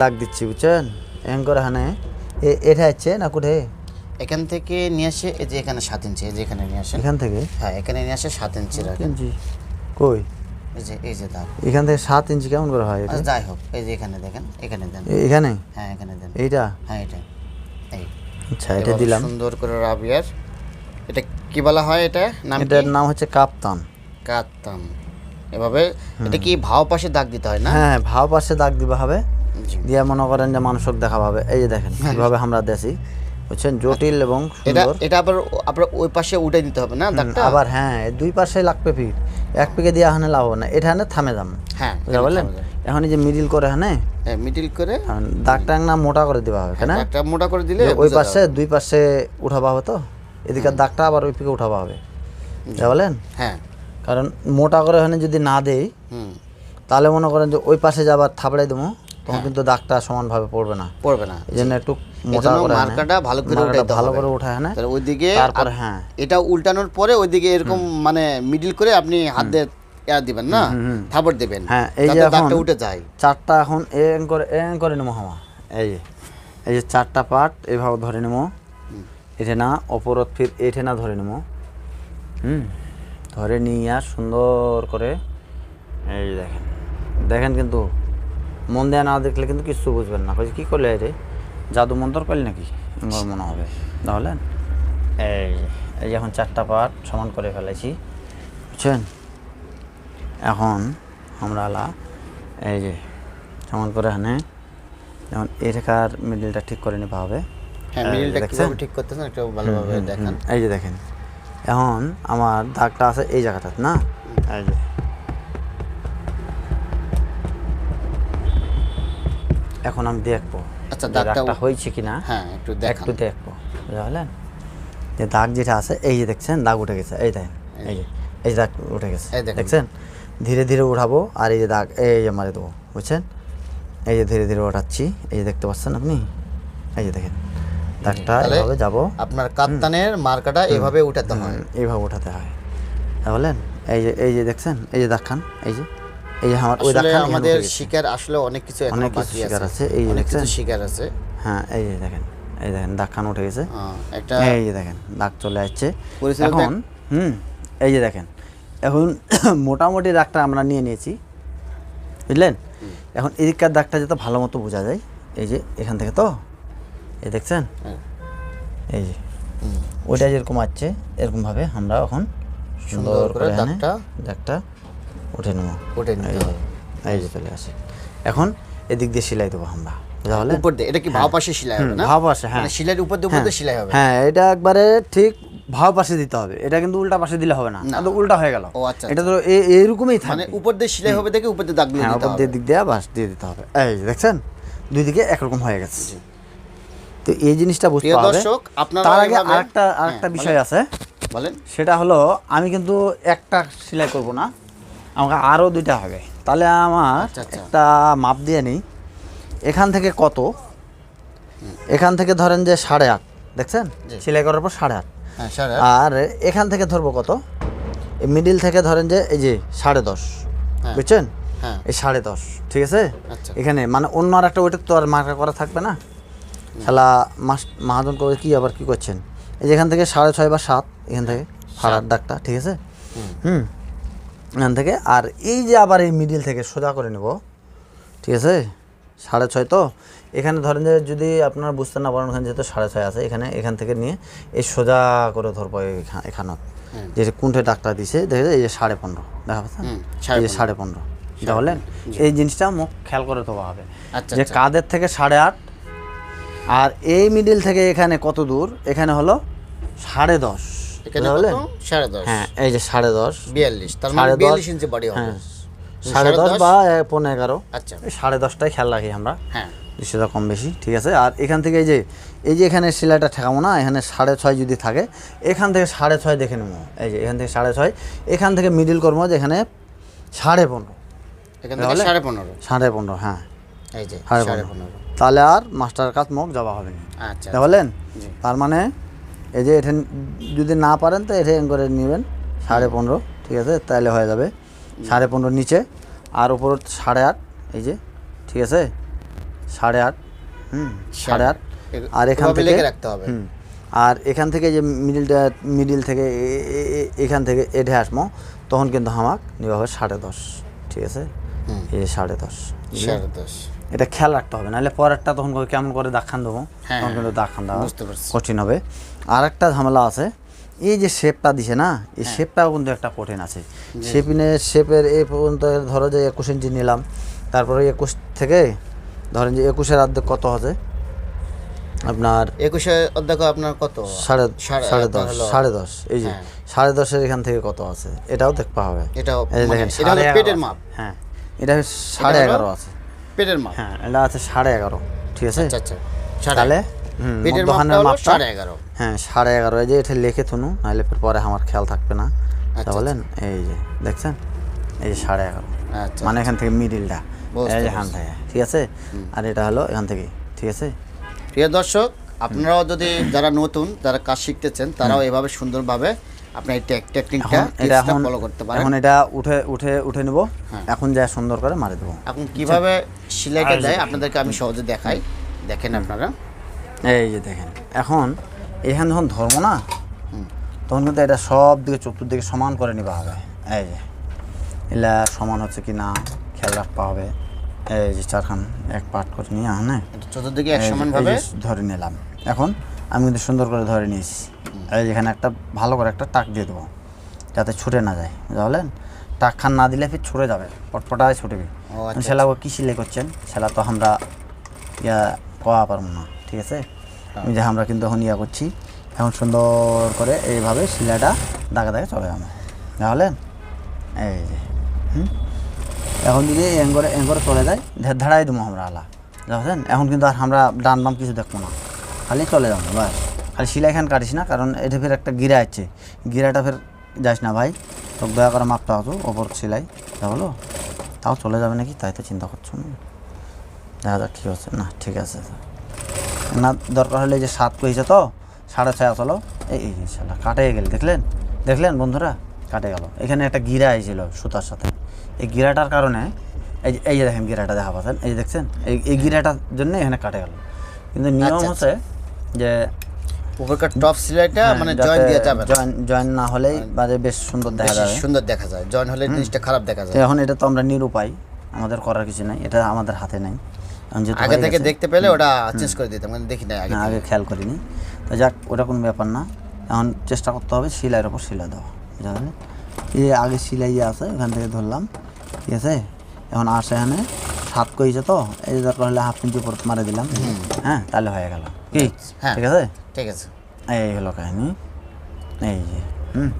দাগ দিচ্ছি বুঝছেন? এম করে হানে এ এটা হচ্ছে না কোঠে? এখান থেকে নিয়ে আসে এই যে এখানে সাত ইঞ্চি এই যে এখানে নিয়ে আসে এখান থেকে? হ্যাঁ এখানে নিয়ে আসে সাত ইঞ্চি রাখেন। ইঞ্চি? কই? এই যে এই যে দাগ এখান থেকে সাত ইঞ্চি কেমন করে হয় এটা? আচ্ছা, যাই হোক এই যে এখানে দেখেন এখানে দেন। এখানে? হ্যাঁ এখানে দেন। এইটা? হ্যাঁ এটা এই। আচ্ছা এটা এভাবে দিলাম। সুন্দর করে রাবিয়ার এটা কি বলা হয় এটা? নাম এটার নাম হচ্ছে কাপ্তান। এভাবে এটা কি ভাও পাশে দাগ দিতে হয় না? হ্যাঁ ভাব পাশে দাগ দিবা হবে। জি। দিয়ে মনে করেন যে মানুষক দেখা পাবে। এই যে দেখেন কীভাবে আমরা দেছি বুঝছেন? জটিল এবং এটা এটা আবার আপনার ওই পাশে উঠে দিতে হবে না দাগটা? আবার হ্যাঁ দুই পাশে লাগবে ফির এক পেকে দিয়ে হানে লাভ না। এটা হানে থামে দাম হ্যাঁ বুঝা বললেন এখন যে মিডিল করে হানে মিডিল করে দাগটা না মোটা করে দিবা হবে একটা মোটা করে দিলে ওই পাশে দুই পাশে উঠাবা হবে তো? এদিকে দাগটা আবার ওই পিকে উঠাবা হবে। বুঝা বলেন হ্যাঁ। কারণ মোটা করে ওখানে যদি না দেই তাহলে মনে করেন যে ওই পাশে যাবার থাপড়াই দেবো। তখন কিন্তু দাগটা সমানভাবে পড়বে না। পড়বে না। এই জন্য একটু মোটা করে। মার্কাটা ভালো করে উঠাইতে ভালো করে উঠায় হ্যাঁ তাহলে ওইদিকে তারপরে হ্যাঁ। এটা উল্টানোর পরে ওইদিকে এরকম মানে মিডিল করে আপনি হাত দিয়ে ইয়া দিবেন না? থাপড় দিবেন। হ্যাঁ, এই যে দাগটা উঠে যায়। চারটা এখন এং করে এং করে নেব হামা। এই যে এই যে চারটা পার্ট এইভাবে ধরে নেব। এটা না অপরত ফির এঠে না ধরে নেব। হুম ধরে নিয়ে আর সুন্দর করে এই দেখেন। দেখেন কিন্তু মন দেয়া না দেখলে কিন্তু কিছু বুঝবেন না। কী করলে রে? জাদু মন্তর করলি নাকি? আমার মনে হবে। তাহলে এই যে, এই এখন চারটা পার্ট সমান করে ফেলেছি বুঝছেন? এখন আমরা আলা এই যে সমান করে হানে যেমন এটাকার মিডিলটা ঠিক করে নিতে হবে। হ্যাঁ এই মিডিলটা কীভাবে ঠিক করতেছেন একটু ভালোভাবে দেখান। এই যে দেখেন। এখন আমার দাগটা আছে এই জায়গাটাতে না? এই যে এখন আমি দেখব আচ্ছা, দাগটা হয়েছে কিনা। হ্যাঁ একটু একটু দেখব বুঝলেন যে দাগ যেটা আছে এই যে দেখছেন দাগ উঠে গেছে এই দেখেন এই যে। এই দাগ উঠে গেছে এই দেখছেন? ধীরে ধীরে উঠাবো আর এই যে দাগ এই যে মারে দেবো বুঝছেন? এই যে ধীরে ধীরে ওঠাচ্ছি এই যে দেখতে পাচ্ছেন আপনি? এই যে দেখেন দাগটা এভাবে যাব। আপনার কাপ্তানের মার্কাটা এভাবে উঠাতে হয়। এইভাবে উঠাতে হয়। বলেন এই যে এই যে দেখছেন? এই যে দাগ খান এই যে এই আমার ওই আসলে আমাদের। শিকার আসলে অনেক কিছু এখনও বাকি আছে। এই অনেক কিছু শিকার আছে। হ্যাঁ এই যে দেখেন এই দেখেন দাগখান উঠে গেছে। একটা এই যে দেখেন দাগ চলে আসছে। এখন হুম এই যে দেখেন এখন মোটামুটি দাগটা আমরা নিয়ে নিয়েছি। বুঝলেন? এখন এদিককার দাগটা যাতে ভালো মতো বোঝা যায় এই যে এখান থেকে তো এই দেখছেন? হ্যাঁ। এই যে ওইটা যেরকম আছে এরকমভাবে আমরা এখন সুন্দর করে দাগটা দাগটা উঠে নেব। উঠে নিতে এই যে, হবে। এই যে চলে আসে। এখন এদিক দিয়ে সেলাই দেবো আমরা। বুঝা হলে? উপর দিয়ে এটা কি ভাও পাশে সেলাই হবে না? ভাব আসে হ্যাঁ। মানে সেলাইয়ের উপর দিয়ে উপর দিয়ে সেলাই হবে? হ্যাঁ এটা একবারে ঠিক ভাব পাশে দিতে হবে। এটা কিন্তু উল্টা পাশে দিলে হবে না। তো উল্টা হয়ে গেল। ও, আচ্ছা, এটা তো এ- এইরকমই মানে উপর দিয়ে সেলাই হবে দেখে উপর দিয়ে দাগ দিয়ে হ্যাঁ উপর দিয়ে দিক দিয়ে বাস দিয়ে দিতে হবে। এই দেখছেন? দুই দিকে একরকম হয়ে গেছে। তো এই জিনিসটা বুঝতে হবে দর্শক, আপনারা তার আগে আরেকটা হ্যাঁ, আরেকটা বিষয় আছে। বলেন। সেটা হলো আমি কিন্তু একটা সেলাই করব না। আমাকে আরও দুইটা হবে। তাহলে আমার আচ্ছা, আচ্ছা। একটা মাপ দিয়ে নিই। এখান থেকে কত? এখান থেকে ধরেন যে সাড়ে আট দেখছেন? সেলাই করার পর সাড়ে আট। হ্যাঁ আর এখান থেকে ধরবো কত? এই মিডিল থেকে ধরেন যে এই যে সাড়ে দশ হ্যাঁ। বুঝছেন? হ্যাঁ। এই সাড়ে দশ ঠিক আছে? আচ্ছা। এখানে মানে অন্য আর একটা ওইটা তো আর মার্কা করা থাকবে না? খেলা মাস মাহাজন করে কি আবার কি করছেন? এই যে এখান থেকে সাড়ে ছয় বা সাত এখান থেকে ফাড়ার ডাকটা ঠিক আছে? হুম। এখান থেকে। আর এই যে আবার এই মিডিল থেকে সোজা করে নেব ঠিক আছে? সাড়ে ছয় তো? এখানে ধরেন যে যদি আপনারা বুঝতে না পারেন ওখানে যেহেতু সাড়ে ছয় আছে এখানে এখান থেকে নিয়ে এই সোজা করে ধরবো এখা- এখানত যে কুণ্ঠে ডাক্তার দিছে দেখে এই যে সাড়ে পনেরো দেখা পাচ্ছেন? এই যে সাড়ে পনেরো। তাহলে এই জিনিসটা মুখ খেয়াল করে দেওয়া হবে। আচ্ছা, যে আচ্ছা। কাদের থেকে সাড়ে আট আর এই মিডিল থেকে এখানে কত দূর? এখানে হলো সাড়ে দশ। এখানে বুঝতে সাড়ে দশ। হ্যাঁ এই যে সাড়ে দশ। বিয়াল্লিশ। তার মানে সাড়ে দশ- বিয়াল্লিশ ইঞ্চি বডি হবে। হ্যাঁ। সাড়ে দশ বা পনেরো এগারো। আচ্ছা। সাড়ে দশটায় খেয়াল রাখি আমরা। হ্যাঁ। সেটা কম বেশি ঠিক আছে? আর এখান থেকে এই যে এই যে এখানে সেলাইটা ঠেকাবো না এখানে সাড়ে ছয় যদি থাকে এখান থেকে সাড়ে ছয় দেখে নেব। এই যে এখান থেকে সাড়ে ছয় এখান থেকে মিডিল করব যে এখানে সাড়ে পনেরো? সাড়ে পনেরো। সাড়ে পনেরো হ্যাঁ। এই যে সাড়ে পনেরো। তাহলে আর মাস্টার কাজ মুখ যাওয়া হবে না। আচ্ছা। বুঝতে তার মানে এই যে এটা যদি না পারেন তো এটা করে নেবেন সাড়ে পনেরো ঠিক আছে? তাহলে হয়ে যাবে সাড়ে পনেরো নিচে আর উপর সাড়ে আট এই যে ঠিক আছে? সাড়ে আট হুম সাড়ে আট। আর এখান থেকে রাখতে হবে। হুম, আর এখান থেকে যে মিডিলটা মিডিল থেকে এখান থেকে এঠে আসব তখন কিন্তু হামাক নেওয়া হবে সাড়ে দশ ঠিক আছে। এই সাড়ে দশ সাড়ে দশ। এটা খেয়াল রাখতে হবে। নাহলে পরেরটা তখন কেমন করে দাগ খান দেবো? হ্যাঁ, তখন কিন্তু দাগ খান দেওয়া কঠিন হবে। আর একটা ঝামেলা আছে এই যে শেপটা দিছে না এই হ্যাঁ। শেপটাও কিন্তু একটা কঠিন আছে। শেপিনের শেপের এই পর্যন্ত ধরো যে একুশ ইঞ্চি নিলাম তারপরে একুশ থেকে ধরেন যে একুশের অর্ধেক কত আছে? আপনার একুশে অধ্যায় আপনার কত? সাড়ে সাড়ে- দশ সাড়ে দশ এই যে হ্যাঁ। সাড়ে দশের এখান থেকে কত আছে? এটাও দেখতে হবে। এটাও মানে দেখেন সাড়ে পেটের মাপ। হ্যাঁ এটা সাড়ে এগারো আছে। পেটের মাপ। হ্যাঁ এটা আছে সাড়ে এগারো ঠিক আছে? আচ্ছা আচ্ছা তাহলে পেটের মাপটা সাড়ে এগারো। হ্যাঁ সাড়ে এগারো। এই যে এটা লিখে থুনু নাহলে পরে আমার খেয়াল থাকবে না। তা আচ্ছা, বলেন এই যে দেখছেন? এই যে সাড়ে এগারো। আচ্ছা মানে এখান থেকে মিডিলটা এখান থেকে ঠিক আছে? আর এটা হলো এখান থেকে ঠিক আছে? প্রিয় দর্শক আপনারাও যদি যারা নতুন যারা কাজ শিখতেছেন তারাও এভাবে সুন্দরভাবে আপনার এই টেকনিকটা এটা ফলো করতে পারেন। এখন এটা উঠে উঠে উঠে নেব। হ্যাঁ। এখন যা সুন্দর করে মারি দেবো। এখন কীভাবে সেলাইটা আর দেয় আপনাদেরকে আমি সহজে দেখাই। দেখেন আপনারা। এই যে দেখেন এখন এখানে যখন ধরবো না তখন কিন্তু এটা সব দিকে চতুর্দিকে সমান করে নিবা হবে। এই যে এলা সমান হচ্ছে কি না খেয়াল রাখতে হবে। এই যে চারখান এক পাট করে নিয়ে হ্যাঁ? চতুর্দিকে এক এই যে- সমান এই ধরে নিলাম। এখন আমি কিন্তু সুন্দর করে ধরে নিয়েছি। এই যেখানে একটা ভালো করে একটা টাক দিয়ে দেবো যাতে ছুটে না যায়। বুঝলেন? টাক খান না দিলে ফির ছুটে যাবে পটপটায় ছুটবে। আচ্ছা, সেলা কি সিলাই করছেন? সেলা তো আমরা ইয়া কওয়া পারব না ঠিক আছে? হ্যাঁ। যে আমরা কিন্তু এখন ইয়া করছি এখন সুন্দর করে এইভাবে সিলাইটা দাগে দাগে চলে যাবে বুঝলেন? এই যে হুম? এখন যদি এং করে চলে যায় ধাড়াই দেবো আমরা আলা বুঝলেন? এখন কিন্তু আর আমরা ডান বাম কিছু দেখব না খালি চলে যাব বাস। খালি সিলাই খান কাটিস না কারণ এটা ফের একটা গিরা আছে। গিরাটা ফের যাস না ভাই তো দয়া করে মাপটা হতো ওপর সিলাই তা হলো তাও চলে যাবে নাকি? তাই তো চিন্তা করছ না? দেখা যাক কী হচ্ছে। না ঠিক আছে। না দরকার হলে এই যে সাত কইছে তো সাড়ে ছয় চলো এই এই শালা কাটে গেল দেখলেন? দেখলেন বন্ধুরা? কাটে গেল। এখানে একটা গিরা আইছিল সুতার সাথে। এই গিরাটার কারণে এই যে এই যে দেখেন গিরাটা দেখা পাচ্ছেন? এই যে দেখছেন? এই এই গিরাটার জন্য এখানে কাটে গেল। কিন্তু নিয়ম আচ্ছা, হচ্ছে যে উপরকার টপ সিলাইটা হ্যাঁ, মানে জয়েন দিয়ে যাবে। জয়েন জয়েন না হলেই বাজে বেশ সুন্দর দেখা যাবে। সুন্দর দেখা যায়। জয়েন হলে জিনিসটা খারাপ দেখা যায়। এখন এটা তো আমরা নিরুপায়। আমাদের করার কিছু নাই। এটা আমাদের হাতে নাই। এখন আগে থেকে দেখতে পেলে ওটা চেঞ্জ করে দিতাম মানে দেখি না আগে আগে খেয়াল করিনি। তো যাক ওটা কোনো ব্যাপার না। এখন চেষ্টা করতে হবে সেলাইয়ের ওপর সেলাই দেওয়া। বুঝলেন এই যে আগে সেলাই যে আছে ওখান থেকে ধরলাম। ঠিক আছে? এখন আসে এখানে সাত কইছে তো? এই দরকার হলে হাফ ইঞ্চি উপর মারে দিলাম। হ্যাঁ তাহলে হয়ে গেল। কি? হ্যাঁ। ঠিক আছে? ঠিক আছে। এই হলো কাহিনি। এই যে হুম।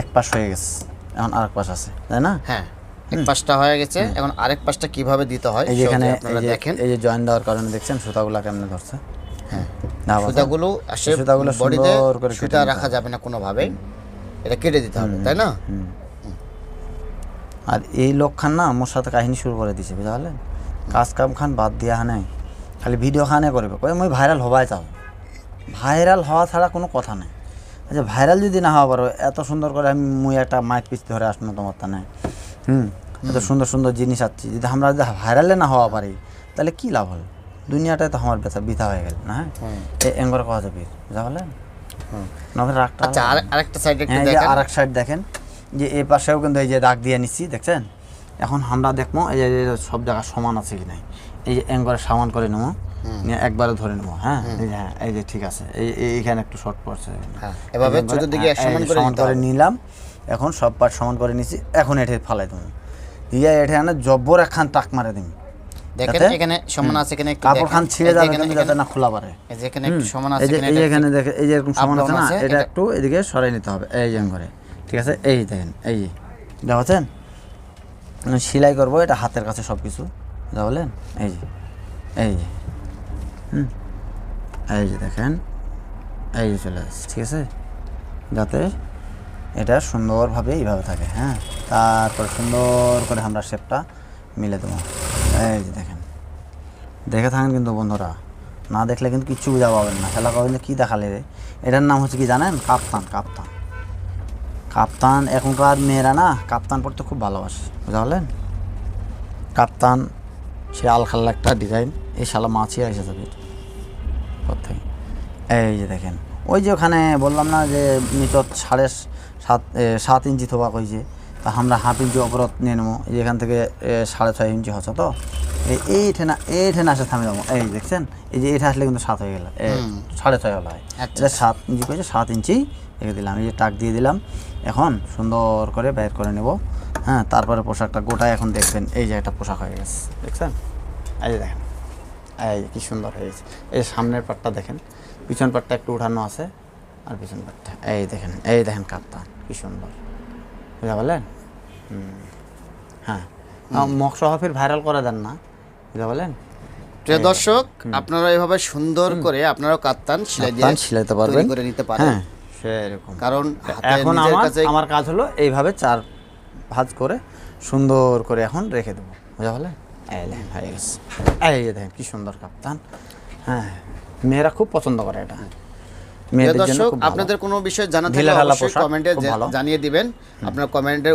এক পাশ হয়ে গেছে। এখন আরেক পাশ আছে তাই না? হ্যাঁ। এক পাশটা হয়ে গেছে। এখন আরেক পাশটা কীভাবে দিতে হয় এই যে এখানে আপনারা দেখেন। এই যে জয়েন দেওয়ার কারণে দেখছেন সুতাগুলা কেমনে ধরছে? হ্যাঁ। সুতাগুলো আসে সুতাগুলো বডিতে সুতা রাখা যাবে না কোনোভাবেই এটা কেটে দিতে হবে তাই না? আর এই লোক খান না মোর সাথে কাহিনী শুরু করে দিছে বুঝলেন কাজ কাম খান বাদ দিয়া হানে। খালি ভিডিও খানে করবে কই মই ভাইরাল হবাই চাও। ভাইরাল হওয়া ছাড়া কোনো কথা নেই। আচ্ছা ভাইরাল যদি না হওয়া পারো এত সুন্দর করে আমি মুই একটা মাইক পিস ধরে আসনো তোমার তা নাই হুম এত সুন্দর সুন্দর জিনিস আসছি যদি আমরা যদি ভাইরালে না হওয়া পারি তাহলে কি লাভ হল? দুনিয়াটাই তো আমার বেচা বৃথা হয়ে গেল না হ্যাঁ। এই এঙ্গর কথা যাবি বুঝা আচ্ছা আর আরেকটা সাইড একটু দেখেন। আর এক সাইড দেখেন যে এই পাশেও কিন্তু এই যে দাগ দিয়ে নিচ্ছি দেখছেন? এখন আমরা দেখব এই যে এই যে সব জায়গা সমান আছে কি নাই? এই যে এঙ্গরে সমান করে নেব। নিয়ে একবারে ধরে নেব হ্যাঁ? এই যে হ্যাঁ এই যে ঠিক আছে। এই এই- এইখানে একটু শর্ট পড়ছে। হ্যাঁ, এভাবে চতুর্দিকে হ্যাঁ, সমান করে সমান করে নিলাম। এখন সব পার্ট সমান করে নিচ্ছি এখন এঠে ফালাই আনে জব্বর একখান টাক মারে দিন দেখেন এখানে সমান আছে কিনা একটু কাপড় খান ছিঁড়ে যাবে কিন্তু যাতে না খোলা পারে এই যে এখানে একটু সমান আছে কিনা এই এখানে একটু- এই যে এরকম সমান আছে না এটা একটু এদিকে সরাই নিতে হবে। এই করে ঠিক আছে? এই দেখেন এই যে। দেখছেন? সেলাই করব এটা হাতের কাছে সব কিছু বলেন? এই যে এই যে, হুম, এই যে দেখেন, এই যে চলে আসছে, ঠিক আছে? যাতে এটা সুন্দরভাবে এইভাবে থাকে হ্যাঁ? তারপর সুন্দর করে আমরা শেপটা মিলে দেবো। এই যে দেখেন, দেখে থাকেন কিন্তু বন্ধুরা, না দেখলে কিন্তু কিচ্ছু বুঝা পাবেন না। খেলা করবেন কী দেখালে রে? এটার নাম হচ্ছে কি জানেন? কাপ্তান কাপ্তান। কাপ্তান এখনকার মেয়েরা না, কাপ্তান পড়তে খুব ভালোবাসে, বুঝা বললেন কাপ্তান সে আলখাল্লা একটা ডিজাইন এই শালা মাছি আসে যাবে কোথায় এই যে দেখেন। ওই যে ওখানে বললাম না যে নিচত সাড়ে সাত সাত ইঞ্চি থোবা কইছে তা আমরা হাফ ইঞ্চি অপরাধ নিয়ে নেব। এখান থেকে সাড়ে ছয় ইঞ্চি হচ্ছে তো? এই ঠেনা এই ঠেনা আসে থামে যাব। এই দেখছেন? এই যে এটা আসলে কিন্তু সাত হয়ে গেল। সাড়ে ছয় হলো। হয় আচ্ছা, এটা সাত ইঞ্চি কইছে সাত ইঞ্চি রেখে দিলাম। এই যে টাক দিয়ে দিলাম। এখন সুন্দর করে বের করে নেব। হ্যাঁ তারপরে পোশাকটা গোটায় এখন দেখবেন এই যে একটা পোশাক হয়ে গেছে দেখছেন? এই যে দেখেন এই কি সুন্দর হয়ে গেছে। এই সামনের পাটটা দেখেন পিছন পাটটা একটু উঠানো আছে আর পিছন পাটটা এই দেখেন এই দেখেন কাপ্তান কি সুন্দর। বুঝা বললেন হুম। হ্যাঁ। মকসহ ফির ভাইরাল করে দেন না বুঝা বলেন প্রিয় দর্শক আপনারা এভাবে সুন্দর করে আপনারাও সেলাই দিয়ে কাপ্তান সিলাইতে পারবেন। করে নিতে পারেন। হ্যাঁ সেরকম। কারণ এখন আমার আমার কাজ হলো এইভাবে চার ভাজ করে সুন্দর করে এখন রেখে দেবো। বুঝা বলে এই দেখেন হয়ে গেছে এই দেখেন কি সুন্দর কাপ্তান। হ্যাঁ মেয়েরা খুব পছন্দ করে এটা। দর্শক আপনাদের কোনো বিষয়ে জানা থাকলে ঢিলেঢালা অবশ্যই কমেন্টে জানিয়ে দিবেন। আপনার কমেন্টের